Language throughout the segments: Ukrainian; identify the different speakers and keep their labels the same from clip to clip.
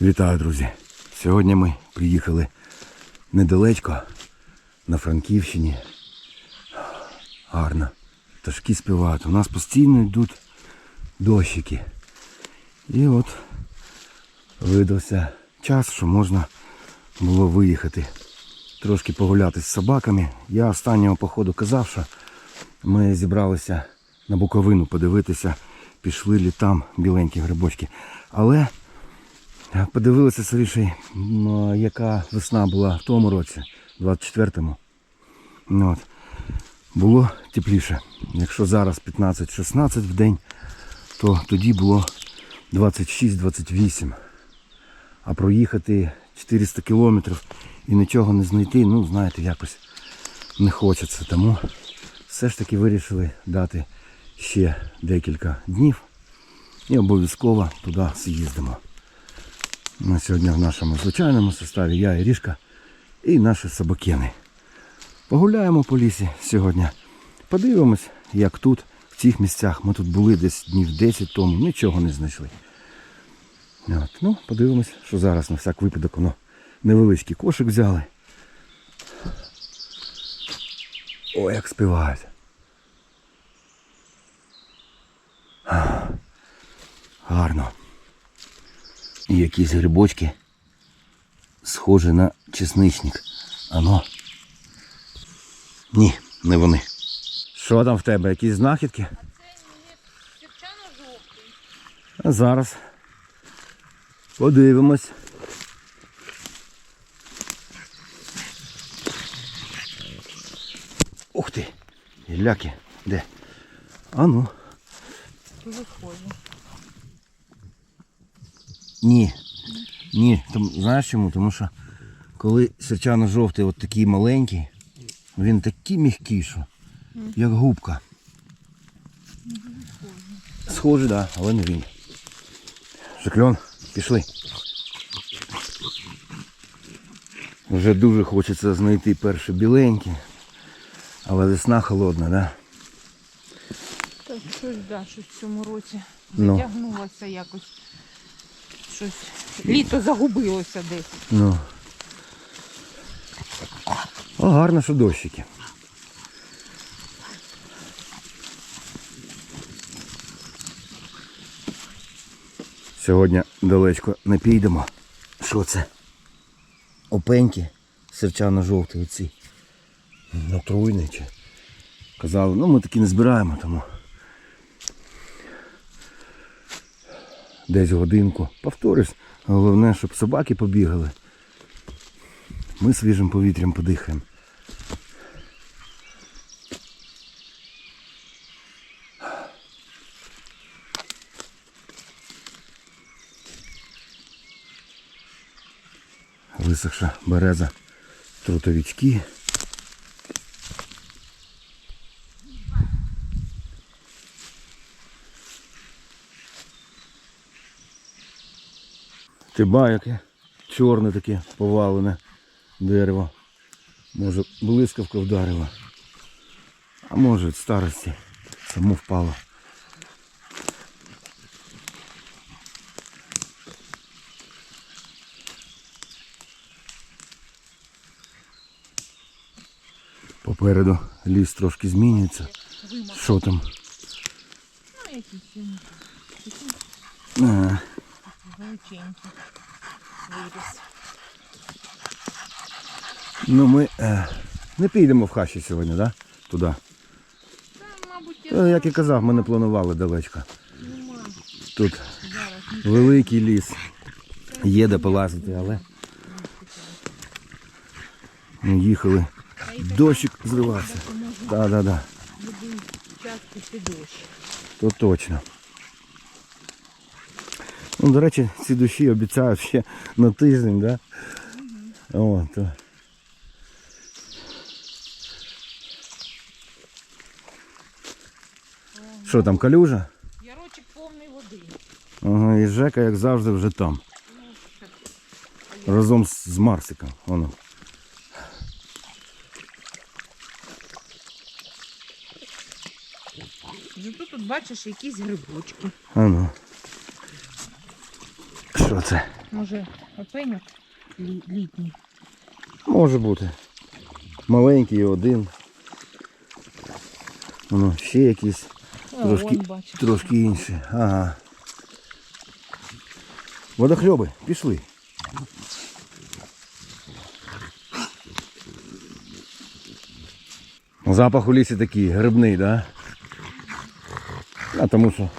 Speaker 1: Вітаю, друзі! Сьогодні ми приїхали недалечко на Франківщині. Гарно. Пташки співають. У нас постійно йдуть дощики. І от видався час, що можна було виїхати. Трошки погуляти з собаками. Я останнього походу казав, що ми зібралися на Буковину подивитися, пішли літам біленькі грибочки. Але Подивилися скоріше, яка весна була в тому році, 24-му. Ну, От. Було тепліше. Якщо зараз 15-16 в день, то тоді було 26-28. А проїхати 400 кілометрів і нічого не знайти, ну, знаєте, якось не хочеться. Тому все ж таки вирішили дати ще декілька днів і обов'язково туди з'їздимо. На сьогодні в нашому звичайному составі я і Рішка і наші собакени. Погуляємо по лісі сьогодні. Подивимось, як тут, в цих місцях. Ми тут були десь днів 10 тому, нічого не знайшли. От. Ну, подивимось, що зараз на всяк випадок воно невеличкий кошик взяли. О, як співають. Гарно. І якісь грибочки схожі на чесничник. Ано. Ні, не вони. Що там в тебе? Якісь знахідки? А зараз подивимось. Ух ти! Гілляки. Де? А ну. Ні. Ні. Тому, знаєш чому? Тому що коли сірчано-жовтий от такий маленький, він такий м'який, що як губка. Схожий, так, да, але не він. Шикльон, пішли. Вже дуже хочеться знайти перші біленькі, але весна холодна, да?
Speaker 2: Так, щось, да, щось в цьому році
Speaker 1: Ну.
Speaker 2: якось. Щось. Літо загубилося десь.
Speaker 1: Ну. О, гарно, що дощики. Сьогодні далечко не підемо. Що це? Опеньки серчано-жовті оці. Натруйні чи. Казали, ну ми такі не збираємо, тому. Десь годинку. Повторюсь, головне, щоб собаки побігали. Ми свіжим повітрям подихаємо. Висохша береза, трутовички. Ти ба, яке чорне таке повалене дерево. Може блискавка вдарила. А може від старості само впало. Попереду ліс трошки змінюється. Що там?
Speaker 2: Ну,
Speaker 1: А,
Speaker 2: величенький виріс.
Speaker 1: ну ми е, не підемо в хащі сьогодні, да? Туди.
Speaker 2: Та, мабуть, я
Speaker 1: Е, Як і казав, ми не планували далечко.
Speaker 2: нема
Speaker 1: Тут
Speaker 2: зараз.
Speaker 1: великий ліс. Є де полазити, але ми їхали. Дощик зривався. Так, так, так.
Speaker 2: Будемо час піти дощ.
Speaker 1: То точно. Ну, до речі, ці душі обіцяють ще на тиждень, да? О, то. Що там, калюжа?
Speaker 2: Ярочок повний води.
Speaker 1: Ага, і Жека, як завжди, вже там. Разом з, Марсиком. Воно.
Speaker 2: Зато тут бачиш якісь грибочки.
Speaker 1: Ану. Це?
Speaker 2: Може, опеньок літній.
Speaker 1: Може бути. Маленький один. Воно ще якісь Трошки-
Speaker 2: бачиш.
Speaker 1: трошки інші. Ага. Водохльоби, пішли. Запах у лісі такий грибний, да? А тому що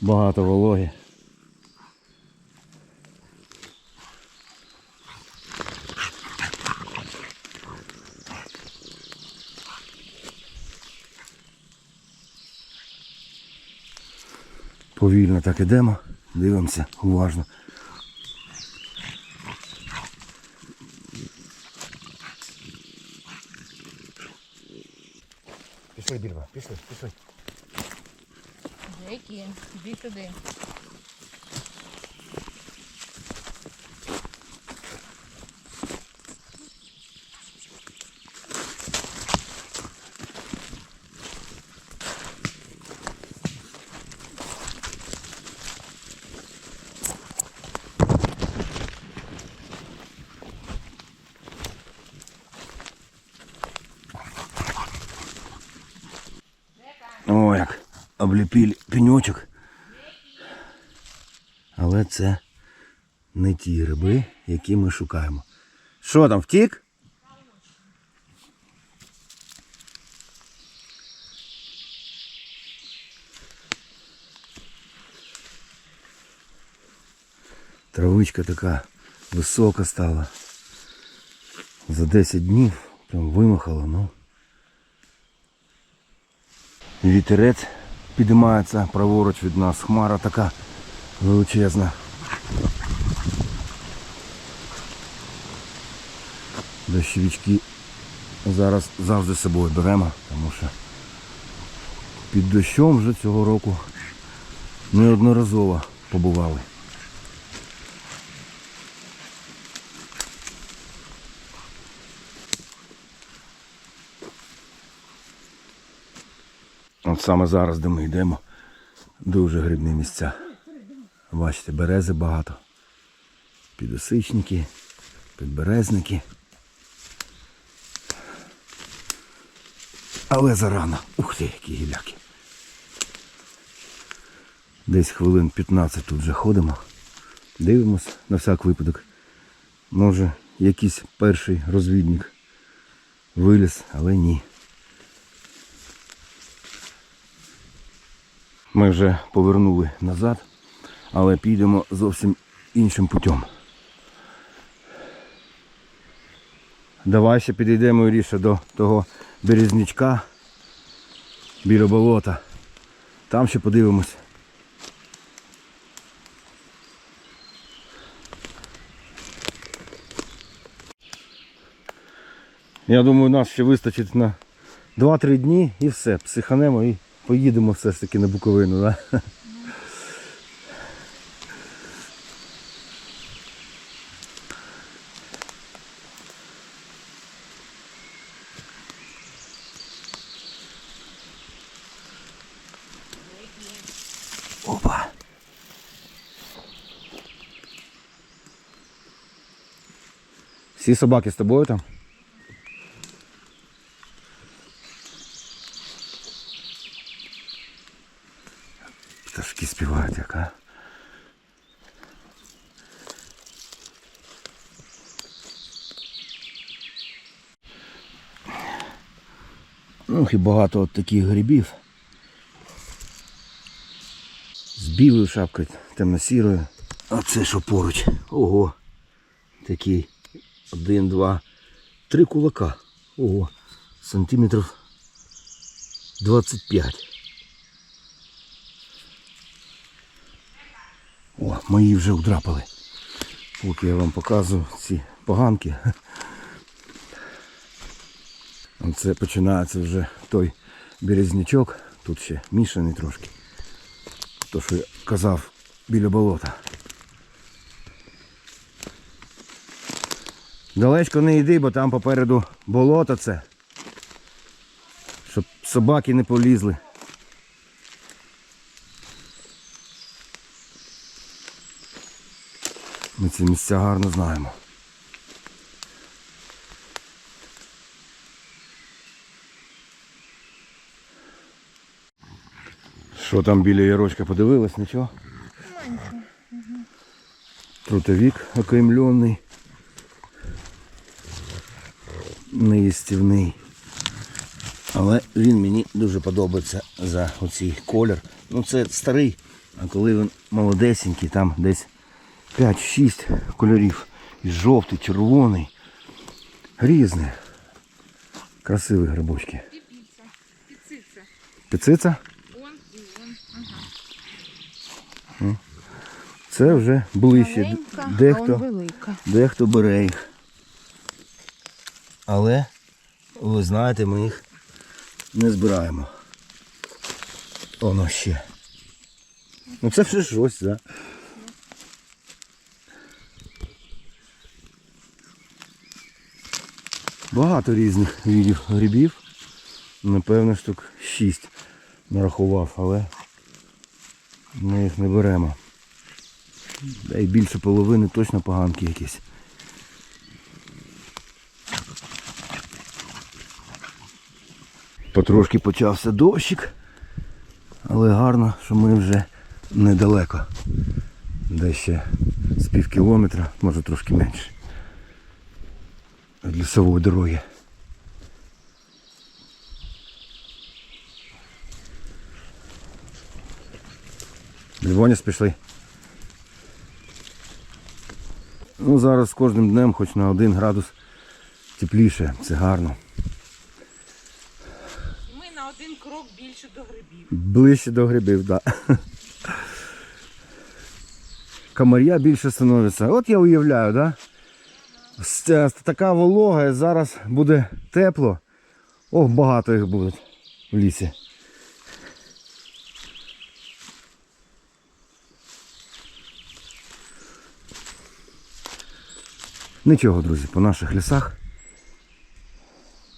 Speaker 1: багато вологи. Повільно так ідемо, дивимося уважно. Пішли, Більба, пішли, пішли.
Speaker 2: Які? Іди туди.
Speaker 1: О, як обліпили пеньочок. Але це не ті гриби, які ми шукаємо. Що там, втік? Травичка така висока стала. За 10 днів прям вимахала, ну. Вітерець підіймається праворуч від нас. Хмара така величезна. Дощовички зараз завжди з собою беремо, тому що під дощом вже цього року неодноразово побували. От саме зараз, де ми йдемо, дуже грибні місця. Бачите, берези багато. Підосичники, підберезники. Але зарано. Ух ти, які гіляки. Десь хвилин 15 тут вже ходимо. Дивимось на всяк випадок. Може якийсь перший розвідник виліз, але ні. Ми вже повернули назад, але підемо зовсім іншим путем. Давай ще підійдемо Іріша до того березнячка біля болота. Там ще подивимось. Я думаю, нас ще вистачить на 2-3 дні і все, психанемо і поїдемо все ж таки на Буковину. Да? Опа. Всі собаки з тобою там? Пташки співають, яка. Ну, і багато от таких грибів. З білою шапкою, темно-сірою. А це що поруч? Ого. Такий. Один, два, три кулака. Ого. Сантиметрів 25. О, мої вже вдрапали. Поки я вам показую ці поганки. Оце починається вже той березнячок. Тут ще мішаний трошки. То, що я казав біля болота. Далечко не йди, бо там попереду болото це. Щоб собаки не полізли. Ми ці місця гарно знаємо. Що там біля ярочка подивилась, нічого? Трутовік окаймлений. Неїстівний. Але він мені дуже подобається за оцей колір. Ну це старий, а коли він молодесенький, там десь 5-6 кольорів. І жовтий, червоний. Різні. Красиві грибочки.
Speaker 2: Піциця.
Speaker 1: Піциця?
Speaker 2: Он і он.
Speaker 1: Це вже ближче. Дехто, дехто бере їх. Але, ви знаєте, ми їх не збираємо. Воно ще. Ну це вже щось, так. Да? Багато різних видів грибів. Напевно, штук 6 нарахував, але ми їх не беремо. Да і більше половини точно поганки якісь. Потрошки почався дощик, але гарно, що ми вже недалеко. Де ще з пів кілометра, може трошки менше. Від лісової дороги. Львоніс пішли. Ну зараз з кожним днем хоч на один градус тепліше, це гарно.
Speaker 2: Ми на один крок більше до грибів.
Speaker 1: Ближче до грибів, так. Да. Комар'я більше становиться. От я уявляю, да? Е, Така волога, і зараз буде тепло. Ох, багато їх буде в лісі. Нічого, друзі, по наших лісах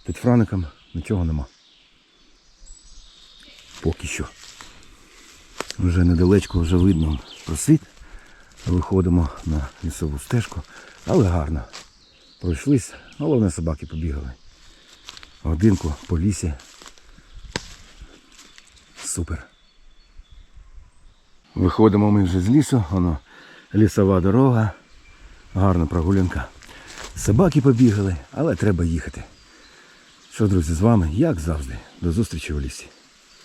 Speaker 1: під Фраником нічого нема. Поки що. Вже недалечко вже видно просвіт. Виходимо на лісову стежку, але гарно. Пройшлись, головне собаки побігали. Годинку по лісі. Супер. Виходимо ми вже з лісу, воно лісова дорога, гарна прогулянка. Собаки побігали, але треба їхати. Що, друзі, з вами, як завжди, до зустрічі у лісі.